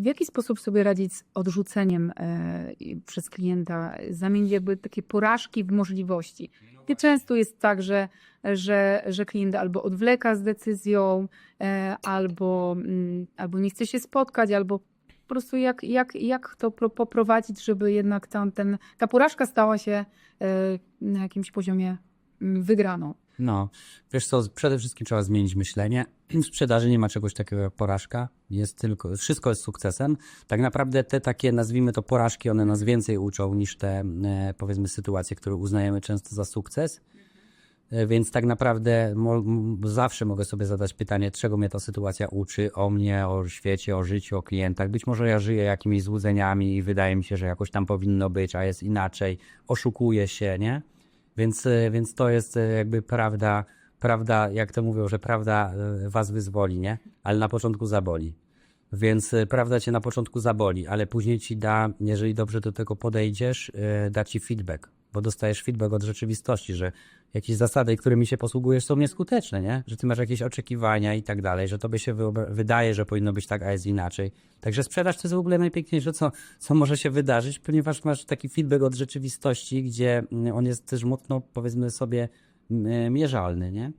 w jaki sposób sobie radzić z odrzuceniem e, przez klienta, zamienić jakby takie porażki w możliwości? Nie często jest tak, że, że, że klient albo odwleka z decyzją, e, albo, mm, albo nie chce się spotkać, albo po prostu jak, jak, jak to pro- poprowadzić, żeby jednak tam ten, ta porażka stała się e, na jakimś poziomie mm, wygraną. No, wiesz co, przede wszystkim trzeba zmienić myślenie. W sprzedaży nie ma czegoś takiego jak porażka. Jest tylko, wszystko jest sukcesem. Tak naprawdę te takie, nazwijmy to porażki, one nas więcej uczą niż te, e, powiedzmy, sytuacje, które uznajemy często za sukces. E, Więc tak naprawdę zawsze mogę sobie zadać pytanie, czego mnie ta sytuacja uczy o mnie, o świecie, o życiu, o klientach. Być może ja żyję jakimiś złudzeniami i wydaje mi się, że jakoś tam powinno być, a jest inaczej. Oszukuję się, nie? Więc, e, więc to jest e, jakby prawda, prawda, jak to mówią, że prawda e, was wyzwoli, nie? Ale na początku zaboli. Więc prawda cię na początku zaboli, ale później ci da, jeżeli dobrze do tego podejdziesz, da ci feedback, bo dostajesz feedback od rzeczywistości, że jakieś zasady, którymi się posługujesz, są nieskuteczne, nie? Że ty masz jakieś oczekiwania i tak dalej, że tobie się wydaje, że powinno być tak, a jest inaczej. Także sprzedaż to jest w ogóle najpiękniejsze, co, co może się wydarzyć, ponieważ masz taki feedback od rzeczywistości, gdzie mm, on jest też mocno, powiedzmy sobie, m- mierzalny, nie?